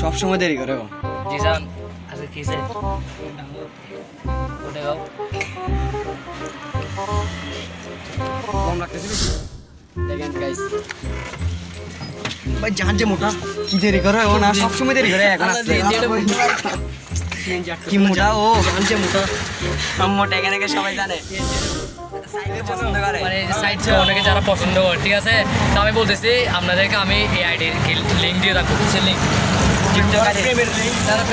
সব সময় দেরি করে ও জিসান আজকে উঠে গাও কম লাগতেছে বেশি। দেখেন গাইস ভাই জাহান যে মোটা। কি দেরি করে? ও না সব সময় দেরি করে এখন আসছে। কি মোটা ও। জাহান যে মোটা। মোটা এখানে সবাই জানে? মানে সাইট অনেকে যারা পছন্দ করে ঠিক আছে? তো আমি বলতেছি আপনাদেরকে আমি এই আইডির লিঙ্ক দিয়ে রাখব কিসের লিঙ্ক টিকটক যারা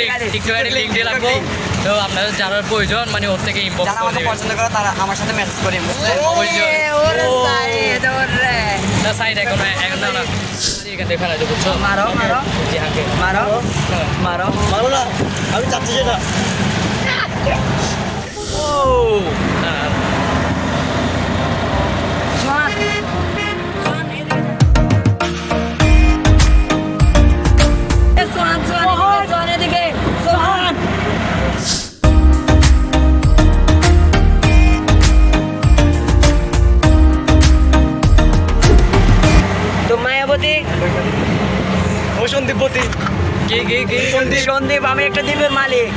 লিঙ্ক টিকটক আইডি লিঙ্ক দিয়ে রাখব। তো আপনাদের যারা প্রয়োজন মানে ওর থেকে ইনবক্স করে দেবেন পছন্দ করে তারা আমার সাথে মেসেজ করে না সাইড এখন এখন না না। এখান থেকে ফেলা বুঝছ? মারো, মারো। মারো। মারো। মারো না আমি চাচ্ছি সেটা। ও না না, তো সন্দীপ আমি একটা দ্বীপের মালিক।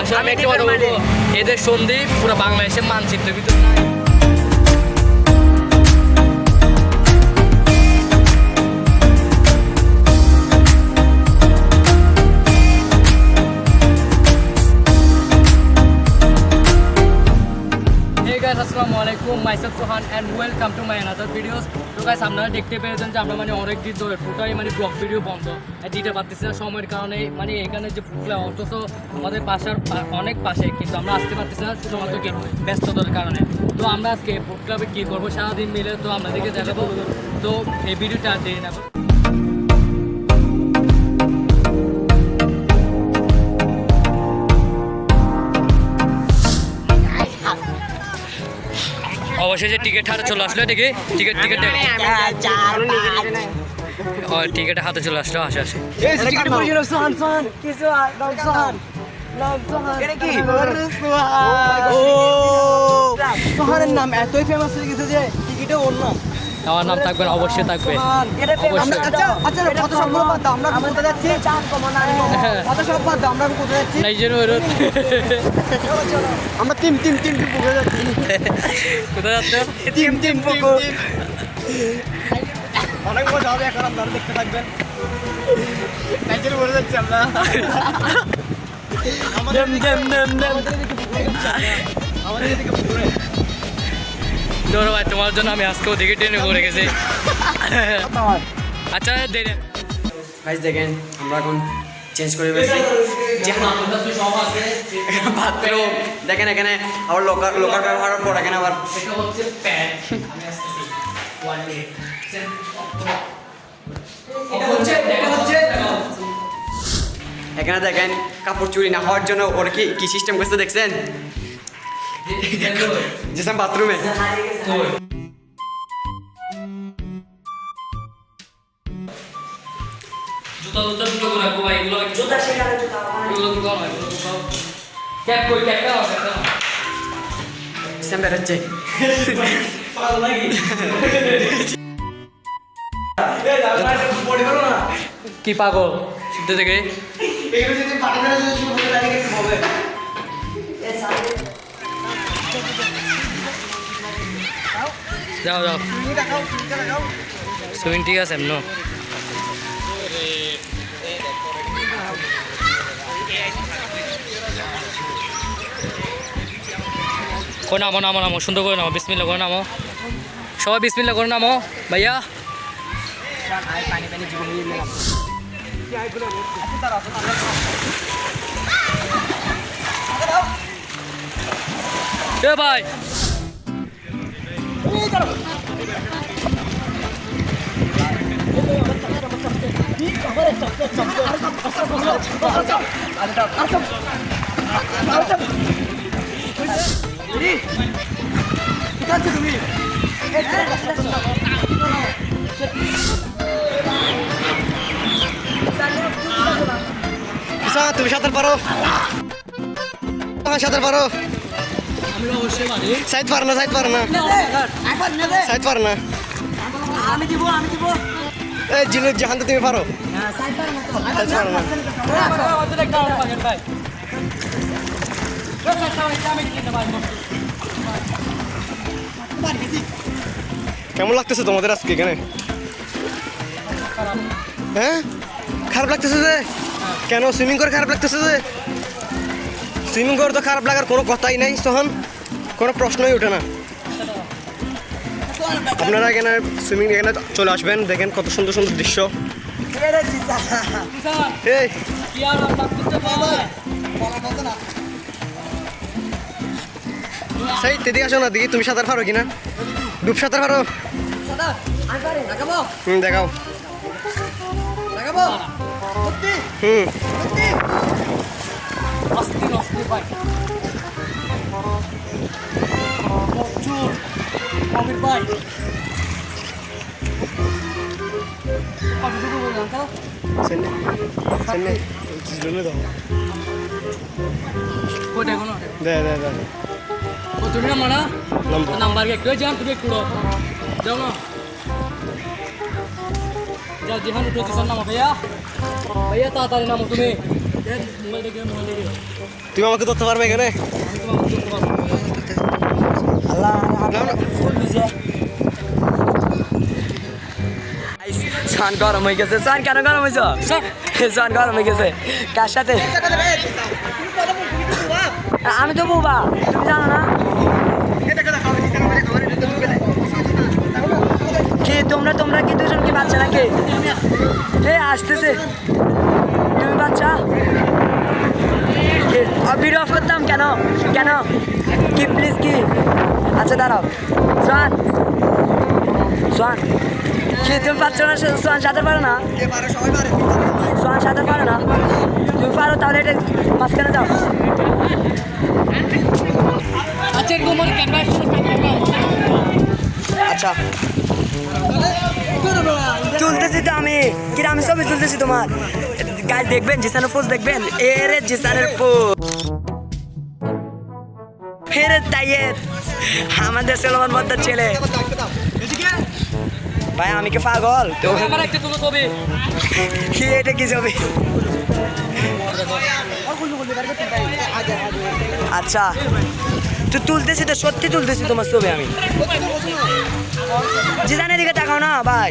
আসলে আমি একটা কথা বলব মালিক। এদের সন্দীপ পুরো বাংলাদেশের মানচিত্রের ভিতরে আসসালামু আলাইকুম। Myself Sohan and welcome to guys, আপনারা দেখতে পেয়েছেন যে আমরা মানে অনেক দিন ধরে টোটালি মানে ব্লগ ভিডিও বন্ধ। দিতে পারতেছি না সময়ের কারণে। মানে এখানে যে ফুটলে অথচ আমাদের পাশার অনেক পাশে, কিন্তু আমরা আসতে পারতেছি না শুধুমাত্র ব্যস্ততার কারণে। তো আমরা আজকে ফুট ক্লাবে কী করব? সারাদিন মিলে তো আপনাদেরকে দেখাবো তো এই ভিডিওটা দিয়ে না অবশেষে টিকিট হাতে চলে আসলো দেখি। টিকিট টিকিট ও টিকিট হাতে চলে আসলো আসে আসে। সোহানের নাম এতই ফেমাস হয়ে গেছে যে টিকিটে ওর নাম আমার নাম থাকবে অবশ্যই থাকবে। আমরা আচ্ছা আচ্ছা এখন কোথায় যাচ্ছি? পুকুর। অনেক মজা হবে এখন আপনারা দেখতে থাকবেন। বলে যাচ্ছি আমরা। আমাদের এদিকে পুকুরে। ধরো ভাই তোমার জন্য আমি আজকেও দিকে ট্রেনে করে গেছি। আচ্ছা দেরি গাইস দেখেন আমরা এখন চেঞ্জ করে ফেলছি। বাথরুম দেখেন এখানে আবার লোকার লোকার ব্যবহারের পর এখানে আবার এখানে দেখেন কাপড় চুরি না হওয়ার জন্য ওর কি কি সিস্টেম করছে দেখছেন? যেসব বাথরুমে জুতা জুতা দুটো করে রাখব ভাই এগুলো কি জুতা সেখানে জুতা এগুলো দুটো আমার এগুলো দুটো ক্যাপ কই ক্যাপ দাও ক্যাপ দাও। সিস্টেম বেরোচ্ছে। কি পাগল? সিদ্ধ থেকে যাও যাও সুইং ঠিক আছে, এমন। করে নামো নামো নামো, সুন্দর করে নামো বিসমিল্লা করে নামো। সবাই বিসমিল্লা করে নামো, ভাইয়া। এ ভাই। আচ্ছা তুমি সাঁতার পারো। সাঁতার পারি। সাইড পার না সাইড পার না সাইড পার না আমি দিব আমি দিব। এই জিনু জাহান তো তুমি পারো। সাইড সাইড আমি কিনে ভাই। কেমন লাগতেছে তোমাদের আজকে এখানে? হ্যাঁ? খারাপ লাগতেছে যে? কেন? সুইমিং করে খারাপ লাগতেছে যে? সুইমিং করে তো খারাপ লাগার কোনো কথাই নাই সোহান। কোনো প্রশ্নই ওঠে না। আপনারা এখানে সুইমিং এখানে চলে আসবেন, দেখেন কত সুন্দর সুন্দর দৃশ্য। সেই তেদিকে আসো না, দেখি তুমি সাঁতার পারো কিনা। ডুব সাঁতার পারো। হুম, দেখাও। হুম। অস্থির অস্থির ভাই প্রচুর কবির ভাই চেন্নাই চেন্নাই জন্য দাও ওই দেখো না দে দে দে ও তুমি আমরা নম্বর নাম্বার একটু যান তুমি একটু যাও না তুমি আমাকে ধরতে পারবে এখানে? আমি তোমাকে ধরতে পারব না, না। সান গরম হয়ে গেছে। সান কেন গরম হয়েছ? সান গরম হয়ে গেছে। কার সাথে? আমি তো বৌবা তুমি জানো না? কি তোমরা তোমরা কি দুজন কি বাচ্চা নাকি? হে আসতেছে। তুমি বাচ্চা? ভিডিও অফ করতাম কেন? কেন? কি প্লিজ কি? আচ্ছা দাঁড়াও। সোহান। সোহান। কি তুমি পাচ্ছ না? সোহান সাঁতার পারো না? সোহান সাঁতার পারো না? তুমি পারো তাহলে এটা মাঝখানে দাও। আচ্ছা মানে আচ্ছা। তুলতেছি তো আমি। কিরা আমি সবই তুলতেছি তোমার? গাছ দেখবেন, জিসানের পোজ দেখবেন। এরে জিসানের পোজ ফেরে তাইয়ের আমাদের সেলমান বদ্দার ছেলে। ভাই, আমি কি পাগল? তো কি এটা কি ছবি? আচ্ছা। তো তুলতেছি তো, সত্যি তুলতেছি তোমার ছবি আমি। জিসানের দিকে তাকাও না, ভাই।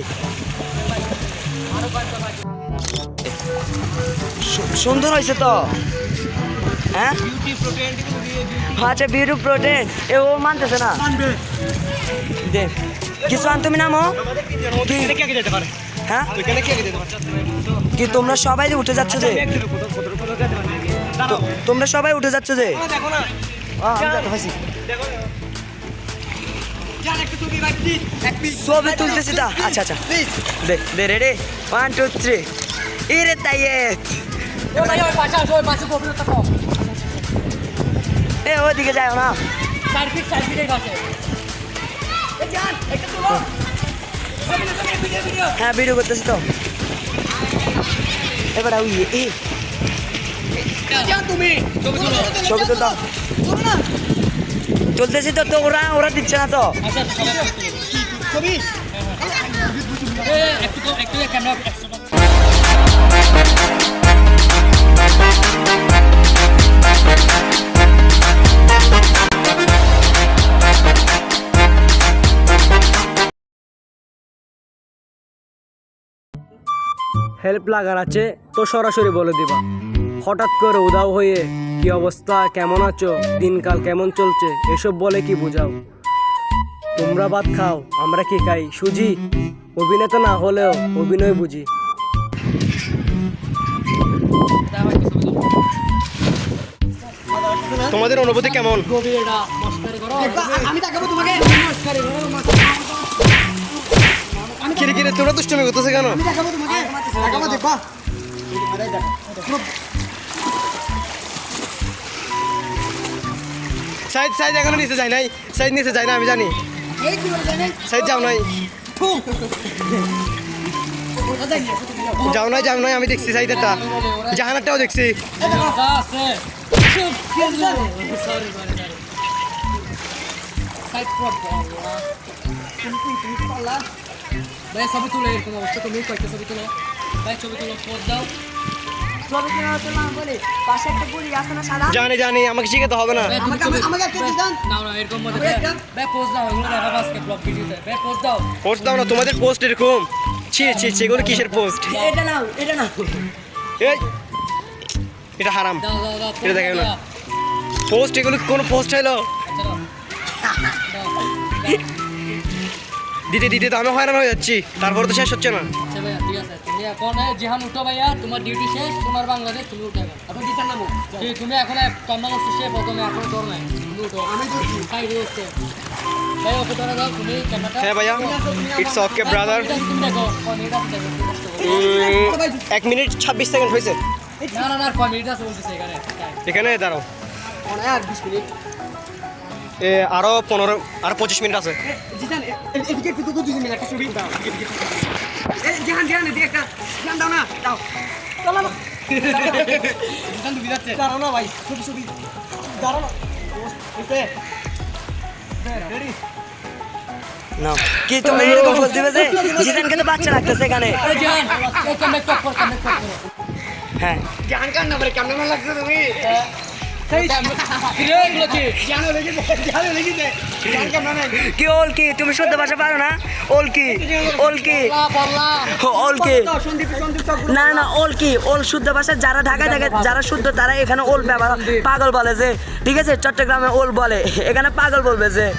সুন্দর হয়েছে তো। হ্যাঁ? আচ্ছা বিউটি প্রোটেন। এ, ও মানতেছে না। কিছু আন তুমি নামো। হ্যাঁ? কে তোমরা সবাই যে উঠে যাচ্ছ যে? তোমরা সবাই উঠে যাচ্ছ যে? ছবি তুলতেছি, তা। আচ্ছা আচ্ছা। দে রেডি ওয়ান টু থ্রি ইরে তাইয়ে এ ওদিকে যাও না। ছবি, ভিডিও ভিডিও হ্যাঁ ভিডিও করতেছি তো। এবার ওই এ যান তুমি তুলো ছবি তুলতাম। তুলতেছি তো তো ওরা ওরা দিচ্ছে না তো। তো ক্যামেরা হেল্প লাগার আছে, তো সরাসরি বলে দিবা। হঠাৎ করে উদাও হয়ে, কি অবস্থা? কেমন আছো? দিনকাল কেমন চলছে? এসব বলে কি বুঝাও? তোমরা ভাত খাও, আমরা কি খাই? সুজি? অভিনেতা না হলেও অভিনয় বুঝি। তোমাদের অনুভূতি কেমন? করো, কিরে, তোমরা দুষ্টমি করতেছে কেন? সাইড সাইড এখনও নিচে যায় নাই। সাইড নিচে যায় না, আমি জানি। সাইড যাও নাই। যাও নাই যাও নাই, আমি দেখছি সাইডেরটা জাহানারটাও দেখছি। ভাই ছবি তুলে এরকম অবস্থা তুমি কয়েকটা ছবি তুলো ভাই ছবি তুলো পোজ দাও ছবি কিনে হচ্ছে না বলি পাশে একটা পুরি আছে না সাদা জানি জানি আমাকে শিখাতে হবে না। ভাই, আমাকে- আমাকে একটা দিন। না না এরকম মধ্যে ভাই পোজ দাও এগুলো দেখা আজকে ব্লগ ভিডিওতে। ভাই পোজ দাও। পোস্ট দাও না তোমাদের পোস্ট এরকম। ছি ছি ছি এগুলো কিসের পোস্ট এটা নাও এটা নাও। এই এটা হারাম। এটা দেখো না। পোস্ট এগুলো কোন পোস্ট হলো। দিতে দিতে তো আমি হয়রান হয়ে যাচ্ছি। তারপর তো শেষ হচ্ছে না। আচ্ছা ভাইয়া ঠিক আছে। তুমি এখন এই উঠো ভাইয়া তোমার ডিউটি শেষ তোমার বাংলাদেশ তুমি উঠে এখন আপনি না তুমি এখন কান্না করছ সে প্রথমে এখন তোর নাই। তুমি উঠো। আমি তো সাইডে বসছো ভাই ওকে ধরে দাও তুমি ক্যামেরাটা হ্যাঁ ভাইয়া ইটস ওকে ব্রাদার করো। এক মিনিট ছাব্বিশ সেকেন্ড হয়েছে। না না না কয় মিনিট আছে বলতেছে এখানে? এখানে দাঁড়াও। আর 20 মিনিট। এ আরও পনেরো আর পঁচিশ মিনিট আছে। কি তুমি এরকম বলতে জিসানকে তো বাচ্চা লাগতেছে এখানে। কর করো হ্যাঁ। জান কান না কেমন লাগছে তুমি? কি? তুমি শুদ্ধ ভাষা পারো না? ওল কি? ওল কি? বললা বললা ওল কি? না না ওল কি? ওল শুদ্ধ ভাষা যারা ঢাকায় থাকে যারা শুদ্ধ তারা এখানে ওল ব্যবহার পাগল বলে যে। ঠিক আছে? চট্টগ্রামে ওল বলে। এখানে পাগল বলবে যে।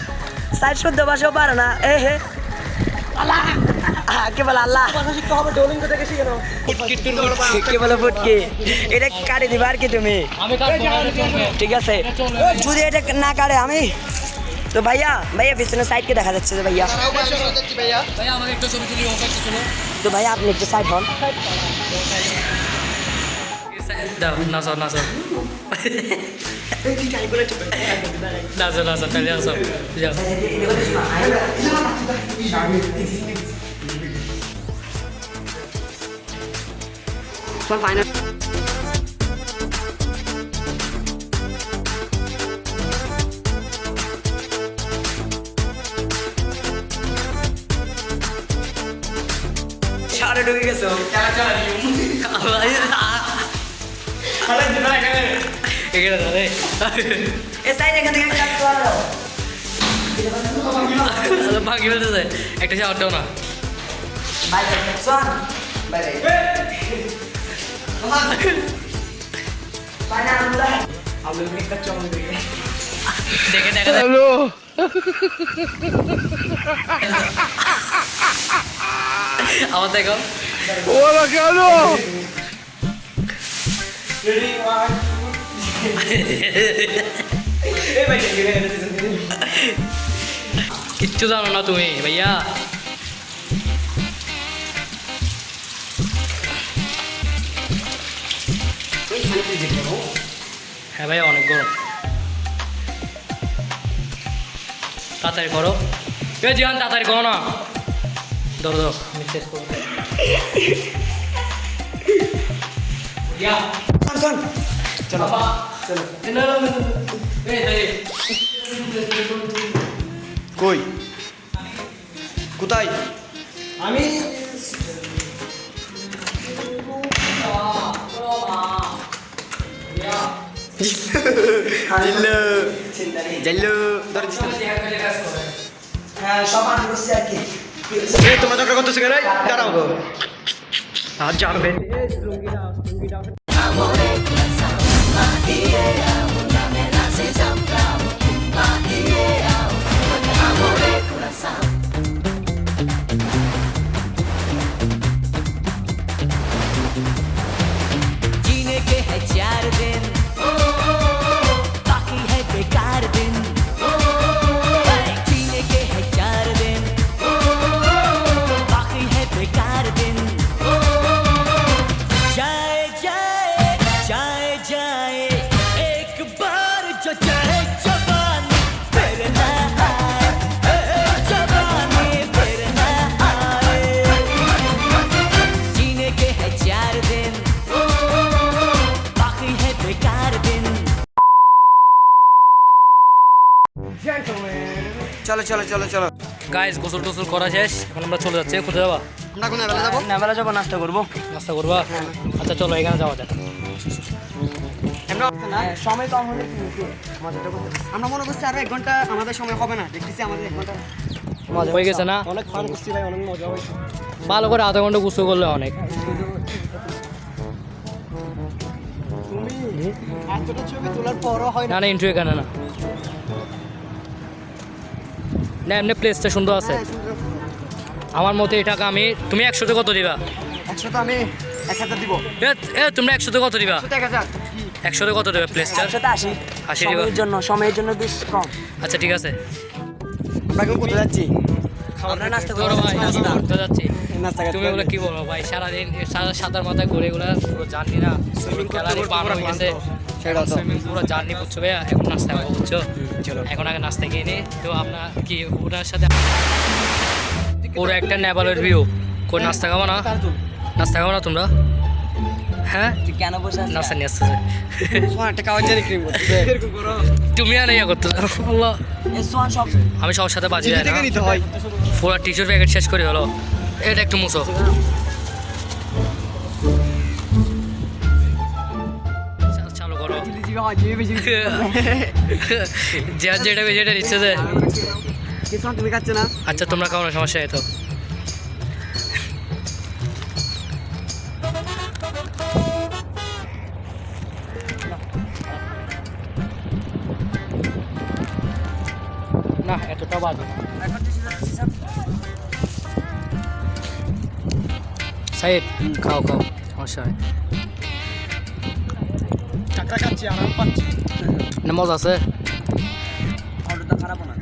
সাইড শুদ্ধ ভাষাও পারে না? এ হে। আল্লাহ! কে বলে আল্লাহ। কে বলে ফুটকি। এটা কাটি দিবা আর কি তুমি। ঠিক আছে। যদি এটা না কাটে আমি? তো ভাইয়া ভাইয়া পিছনে সাইডকে দেখা যাচ্ছে যে ভাইয়া। তো ভাইয়া আপনি একটু সাইড হন। তাহলে যাও। ফাইনাল সারে ঢুকে গেছো এখানে দাঁড়ে এ সাইড এখান থেকে ভাঙি ফেলতেছে একটা না বাই সোহান বাই বাই দেখা। হ্যালো আমার দেখো কিচ্ছু জানো না তুমি ভাইয়া। হ্যাঁ ভাইয়া অনেক গরম। তাড়াতাড়ি করো। এ জিহান তাড়াতাড়ি করো না। ধরো ধরো আমি শেষ করব। চলো চলো। কই? কোথায়? আমি জিল্লু জিল্লু ধরে দিস হ্যাঁ তোমার ঝগড়া করতেছে কেন দাঁড়াও আর জানবে जीने চলো চলো চলো। চলো গাইস গোসল টোসল করা শেষ। এখন আমরা চলে যাচ্ছি। কোথায় যাবা? আমরা কোন বেলা যাব। নেবেলা যাব নাস্তা করব। নাস্তা করবা? আচ্ছা চলো এখানে যাওয়া যাক। আমরা হ্যাঁ, সময় কম হলে। আমরা মনে করছি আরও এক ঘণ্টা আমাদের সময় হবে না। দেখতেছি আমাদের এক ঘণ্টা মজা হয়ে গেছে না? অনেক ফান করছি ভাই অনেক মজা হয়েছে। ভালো করে আধা ঘণ্টা গুছো করলে অনেক। তুমি এতটা ছবি তোলার পরও হয় না। না ইন্টারভিউ এখানে না। না এমনি প্লেসটা সুন্দর আছে। আমার মতে এই টাকা আমি তুমি একশোতে কত দিবা? একশো আমি এক হাজার দিব। এ তোমরা একশোতে কত দিবা? এক হাজার একশোতে কত দেবে প্লেসটা একশোতে আশি। আশি দিবা? জন্য সময়ের জন্য বেশ কম। আচ্ছা ঠিক আছে। আমরা এখন কোথায় যাচ্ছি? আমরা নাস্তা ভাই যাচ্ছি? তুমি এগুলো কি বলব ভাই? সারাদিন সারা- সাঁতার মাথায় ঘুরে এগুলো পুরো জানি না। সুইমিং খেলারই পার হয়ে গেছে। সুইমিং পুরো জার্নি বুঝছ ভাইয়া? এখন নাস্তা খাব বুঝছ এখন আগে নাস্তা খেয়ে নিই তো আপনার কি ওটার সাথে পুরো একটা নেপালের ভিউ কই নাস্তা খাব না? নাস্তা খাব না তোমরা? হ্যাঁ? কেন বসে নাস্তা নিয়ে আসতেছে। তুমি আর ইয়ে করতে আমি সবার সাথে বাজি যায় না। হয়। পুরো টিচার প্যাকেট শেষ করি হলো। এটা একটু মুছো। করো জিবি হয় যে যেটা যেটা দিচ্ছে যে তুমি খাচ্ছে না আচ্ছা তোমরা খাও না সমস্যা তো না এতটা বাজে। সাইড খাও খাও সমস্যা নেই চাকরা খাচ্ছি আরাম পাচ্ছি। মজা আছে। অটোটা খারাপ না।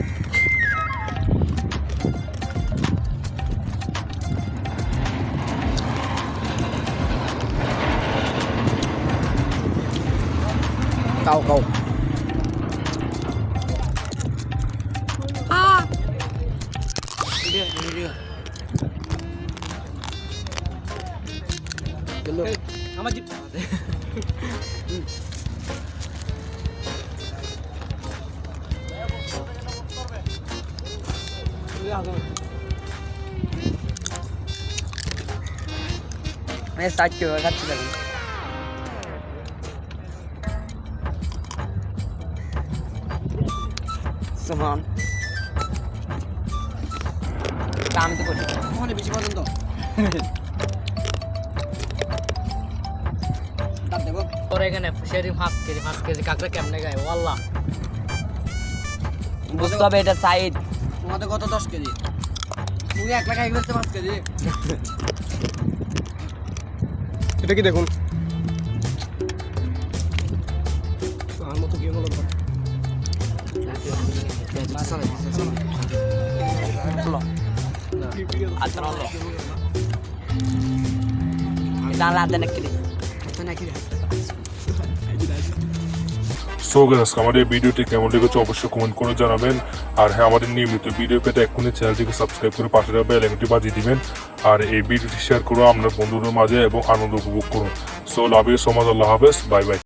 আমি তো করি ওখানে বেশি ডাব পরে এখানে সেদিন পাঁচ কেজি পাঁচ কেজি কাঁকড়া কেমনে গায়ে আল্লাহ বুঝতে হবে। এটা সাইড তোমাদের কত দশ কেজি? তুমি এক লাখ এক পাঁচ কেজি। এটা কি দেখুন? আমার মতো গেম হলো। আচ্ছা আলাদা নাকি সো গাইস আমাদের ভিডিওটি কেমন লেগেছে অবশ্যই কমেন্ট করে জানাবেন। আর হ্যাঁ আমাদের নিয়মিত ভিডিও পেতে এক্ষুনি চ্যানেলটিকে সাবস্ক্রাইব করে পাশে বেল আইকনটি বাজিয়ে দিবেন। আর এই ভিডিওটি শেয়ার করুন আপনার বন্ধুদের মাঝে এবং আনন্দ উপভোগ করুন so love you so much আল্লাহ হাফেজ বাই বাই